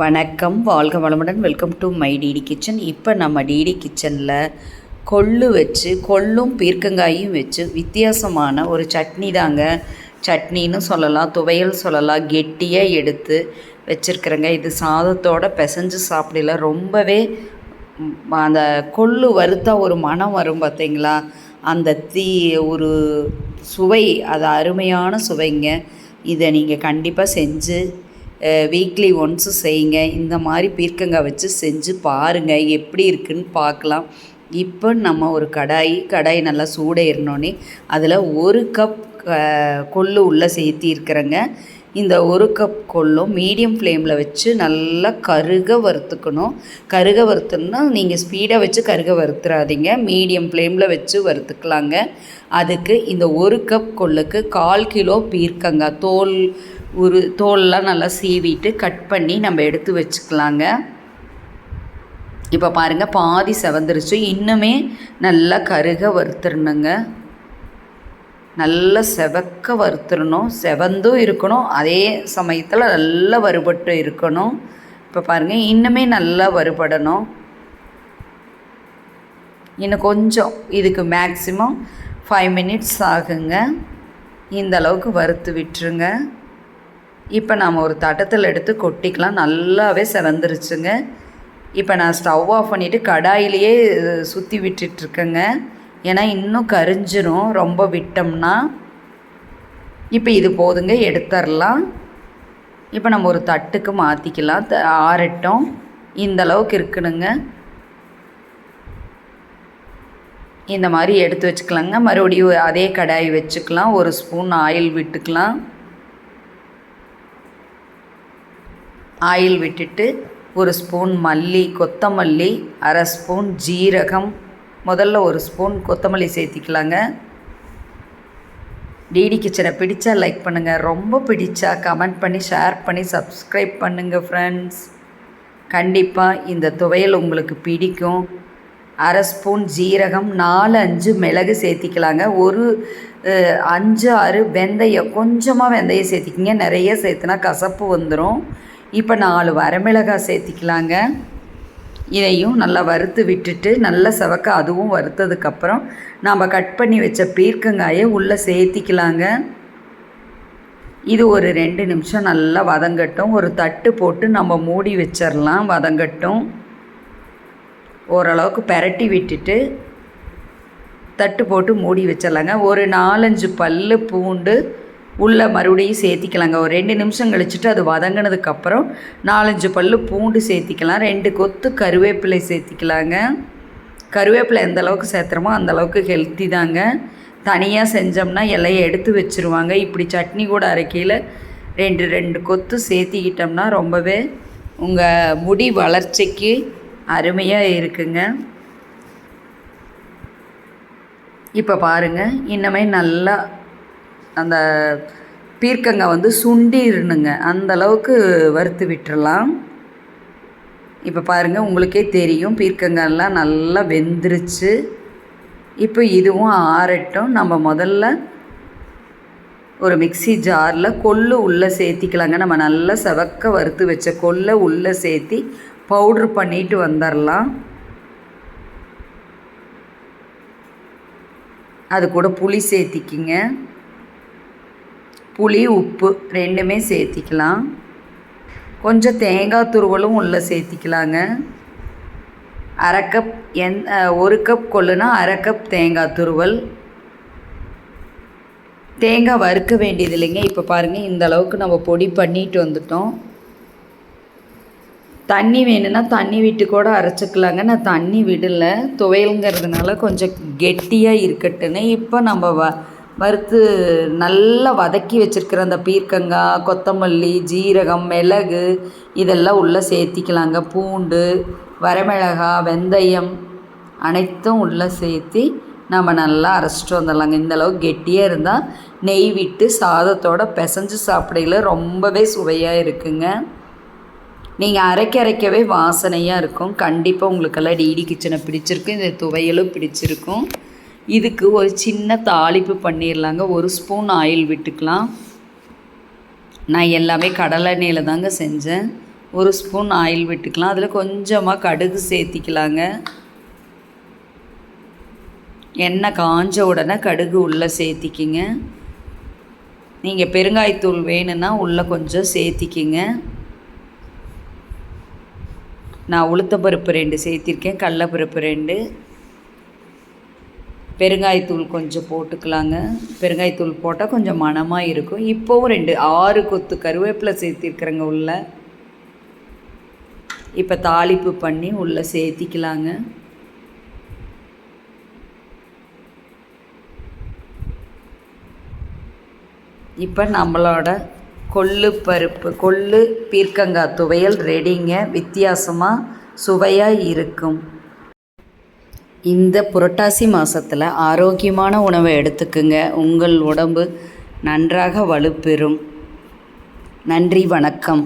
வணக்கம் வாழ்க வளமுடன். Welcome to my DD kitchen இப்போ நம்ம டிடி கிச்சனில் கொள்ளு வச்சு கொள்ளும் பீர்க்கங்காயும் வச்சு வித்தியாசமான ஒரு சட்னி தாங்க. சட்னின்னு சொல்லலாம் துவையல் சொல்லலாம் கெட்டியாக எடுத்து வச்சுருக்குறேங்க. இது சாதத்தோட பிசைஞ்சு சாப்பிடல. ரொம்பவே அந்த கொள்ளு வறுத்தா ஒரு மனம் வரும் பார்த்தீங்களா? அந்த தீ ஒரு சுவை அது அருமையான சுவைங்க. இதை நீங்கள் கண்டிப்பாக செஞ்சு வீக்லி ஒன்ஸும் செய்யுங்க. இந்த மாதிரி பீர்க்கங்காய் வச்சு செஞ்சு பாருங்கள் எப்படி இருக்குன்னு பார்க்கலாம் இப்போ நம்ம ஒரு கடாய் கடாய் நல்லா சூடேறினோன்னே அதில் ஒரு கப் கொள்ளு உள்ளே சேர்த்தி இருக்கிறேங்க. இந்த ஒரு கப் கொள்ளும் மீடியம் ஃப்ளேமில் வச்சு நல்லா கருக வறுத்துக்கணும். கருக வறுத்துன்னா நீங்கள் ஸ்பீடாக வச்சு கருக வறுத்துறாதீங்க. மீடியம் ஃப்ளேமில் வச்சு வறுத்துக்கலாங்க. அதுக்கு இந்த ஒரு கப் கொள்ளுக்கு கால் கிலோ பீர்க்கங்காய் தோல் ஒரு தோல்லாம் நல்லா சீவிட்டு கட் பண்ணி நம்ம எடுத்து வச்சுக்கலாங்க. இப்போ பாருங்கள் பாதி செவந்துருச்சு. இன்னுமே நல்லா கருக வறுத்துடணுங்க நல்லா செவக்க வறுத்துடணும் செவந்தும் இருக்கணும். அதே சமயத்தில் நல்லா வறுபட்டு இருக்கணும். இப்போ பாருங்கள் இன்னுமே நல்லா வறுபடணும். இன்னும் கொஞ்சம். இதுக்கு மேக்ஸிமம் ஃபைவ் மினிட்ஸ் ஆகுங்க. இந்த அளவுக்கு வறுத்து விட்டுருங்க. இப்போ நாம் ஒரு தட்டத்தில் எடுத்து கொட்டிக்கலாம். நல்லாவே சிறந்துருச்சுங்க இப்போ நான் ஸ்டவ் ஆஃப் பண்ணிவிட்டு கடாயிலேயே சுற்றி விட்டுட்ருக்கேங்க. ஏன்னா இன்னும் கரிஞ்சிரும். ரொம்ப விட்டோம்னா இப்போ இது போதுங்க. எடுத்துடலாம் இப்போ நம்ம ஒரு தட்டுக்கு மாற்றிக்கலாம் த- ஆறட்டும். இந்த அளவுக்கு இருக்கணுங்க. இந்த மாதிரி எடுத்து வச்சுக்கலாங்க. மறுபடியும் அதே கடாய் வச்சுக்கலாம். ஒரு ஸ்பூன் ஆயில் விட்டுக்கலாம். ஆயில் விட்டுட்டு ஒரு ஸ்பூன் மல்லி கொத்தமல்லி அரை ஸ்பூன் ஜீரகம். முதல்ல ஒரு ஸ்பூன் கொத்தமல்லி சேர்த்திக்கலாங்க. டிடி கிச்சனை பிடிச்சா லைக் பண்ணுங்கள் ரொம்ப பிடிச்சா கமெண்ட் பண்ணி ஷேர் பண்ணி சப்ஸ்கிரைப் பண்ணுங்கள் ஃப்ரெண்ட்ஸ் கண்டிப்பாக இந்த துவையல் உங்களுக்கு பிடிக்கும். அரை ஸ்பூன் ஜீரகம் நாலு அஞ்சு மிளகு சேர்த்திக்கலாங்க. ஒரு அஞ்சு ஆறு வெந்தயம் கொஞ்சமாக வெந்தயம் சேர்த்திக்கிங்க. நிறைய சேர்த்துனா கசப்பு வந்துடும் இப்போ நாலு வரமிளகாய் சேர்த்திக்கலாங்க. இதையும் நல்லா வறுத்து விட்டுட்டு நல்லா செவக்க அதுவும் வறுத்ததுக்கப்புறம் நாம் கட் பண்ணி வச்ச பீர்க்கங்காயை உள்ளே சேர்த்திக்கலாங்க. இது ஒரு ரெண்டு நிமிஷம் நல்லா வதங்கட்டும். ஒரு தட்டு போட்டு நம்ம மூடி வச்சிடலாம் வதங்கட்டும். ஓரளவுக்கு பெரட்டி விட்டுட்டு தட்டு போட்டு மூடி வச்சிடலாங்க ஒரு நாலஞ்சு பல் பூண்டு உள்ளே மறுபடியும் சேர்த்திக்கலாங்க. ஒரு ரெண்டு நிமிஷம் கழிச்சிட்டு அது வதங்கினதுக்கப்புறம் நாலஞ்சு பல் பூண்டு சேர்த்திக்கலாம். ரெண்டு கொத்து கருவேப்பிலை சேர்த்திக்கலாங்க. கருவேப்பிலை எந்த அளவுக்கு சேர்த்துறோமோ அந்த அளவுக்கு ஹெல்த்தி தாங்க. தனியாக செஞ்சோம்னா இலையை எடுத்து வச்சுருவாங்க. இப்படி சட்னி கூட அரைக்கையில் ரெண்டு ரெண்டு கொத்து சேர்த்திக்கிட்டோம்னா ரொம்பவே உங்கள் முடி வளர்ச்சிக்கு அருமையாக இருக்குங்க. இப்போ பாருங்கள் இன்னமே நல்லா அந்த பீர்க்கங்காய் வந்து சுண்டிடணுங்க அந்த அளவுக்கு வறுத்து விட்டுறலாம். இப்போ பாருங்கள் உங்களுக்கே தெரியும் பீர்க்கங்காயெல்லாம் நல்லா வெந்துருச்சு. இப்போ இதுவும் ஆறட்டும். நம்ம முதல்ல ஒரு மிக்ஸி ஜாரில் கொள்ளு உள்ளே சேர்த்திக்கலாங்க. நம்ம நல்லா செவக்க வறுத்து வச்ச கொள்ளை உள்ளே சேர்த்தி பவுட்ரு பண்ணிட்டு வந்துடலாம் அது கூட புளி சேர்த்திக்கிங்க. புளி உப்பு ரெண்டுமே சேர்த்திக்கலாம். கொஞ்சம் தேங்காய் துருவலும் உள்ளே சேர்த்திக்கலாங்க. அரை கப் எந் ஒரு கப் கொள்ளுனா அரை கப் தேங்காய் துருவல். தேங்காய் வறுக்க வேண்டியது இல்லைங்க. இப்போ பாருங்கள் இந்த அளவுக்கு நம்ம பொடி பண்ணிட்டு வந்துட்டோம். தண்ணி வேணும்னா தண்ணி விட்டு கூட அரைச்சிக்கலாங்க. நான் தண்ணி விடலை. துவையலுங்கிறதுனால கொஞ்சம் கெட்டியாக இருக்கட்டுன்னு இப்போ நம்ம வ வறுத்து நல்லா வதக்கி வச்சுருக்கிற அந்த பீர்க்கங்காய் கொத்தமல்லி ஜீரகம் மிளகு இதெல்லாம் உள்ளே சேர்த்திக்கலாங்க. பூண்டு வரமிளகாய் வெந்தயம் அனைத்தும் உள்ளே சேர்த்தி நம்ம நல்லா அரைச்சிட்டு வந்துடலாங்க. இந்த அளவுக்கு கெட்டியாக இருந்தால் நெய் விட்டு சாதத்தோட பிசைஞ்சு சாப்பிடையில ரொம்பவே சுவையாக இருக்குங்க. நீங்கள் அரைக்க அரைக்கவே வாசனையாக இருக்கும். கண்டிப்பாக உங்களுக்கெல்லாம் டிடி கிச்சனை பிடிச்சிருக்கும். இந்த துவையலும் பிடிச்சிருக்கும். இதுக்கு ஒரு சின்ன தாளிப்பு பண்ணிடலாங்க ஒரு ஸ்பூன் ஆயில் விட்டுக்கலாம். நான் எல்லாமே கடலெண்ணெயில் தாங்க செஞ்சேன். ஒரு ஸ்பூன் ஆயில் விட்டுக்கலாம். அதில் கொஞ்சமாக கடுகு சேர்த்திக்கலாங்க. எண்ணெய் காஞ்ச உடனே கடுகு உள்ளே சேர்த்திக்கிங்க. நீங்கள் பெருங்காயத்தூள் வேணும்னா உள்ளே கொஞ்சம் சேர்த்திக்கிங்க. நான் உளுத்தப்பருப்பு ரெண்டு சேர்த்திருக்கேன். கடலப்பருப்பு ரெண்டு. பெருங்காயத்தூள் கொஞ்சம் போட்டுக்கலாங்க. பெருங்காயத்தூள் போட்டால் கொஞ்சம் மணமாக இருக்கும். இப்போவும் ரெண்டு ஆறு கொத்து கருவேப்பிலை சேர்த்திருக்கிறேங்க உள்ளே. இப்போ தாளிப்பு பண்ணி உள்ளே சேர்த்திக்கலாங்க. இப்போ நம்மளோட கொள்ளு பருப்பு கொள்ளு பீர்க்கங்காய் துவையல் ரெடிங்க வித்தியாசமாக சுவையாக இருக்கும். இந்த புரட்டாசி மாதத்தில் ஆரோக்கியமான உணவை எடுத்துக்குங்க. உங்கள் உடம்பு நன்றாக வலுப்பெறும். நன்றி வணக்கம்.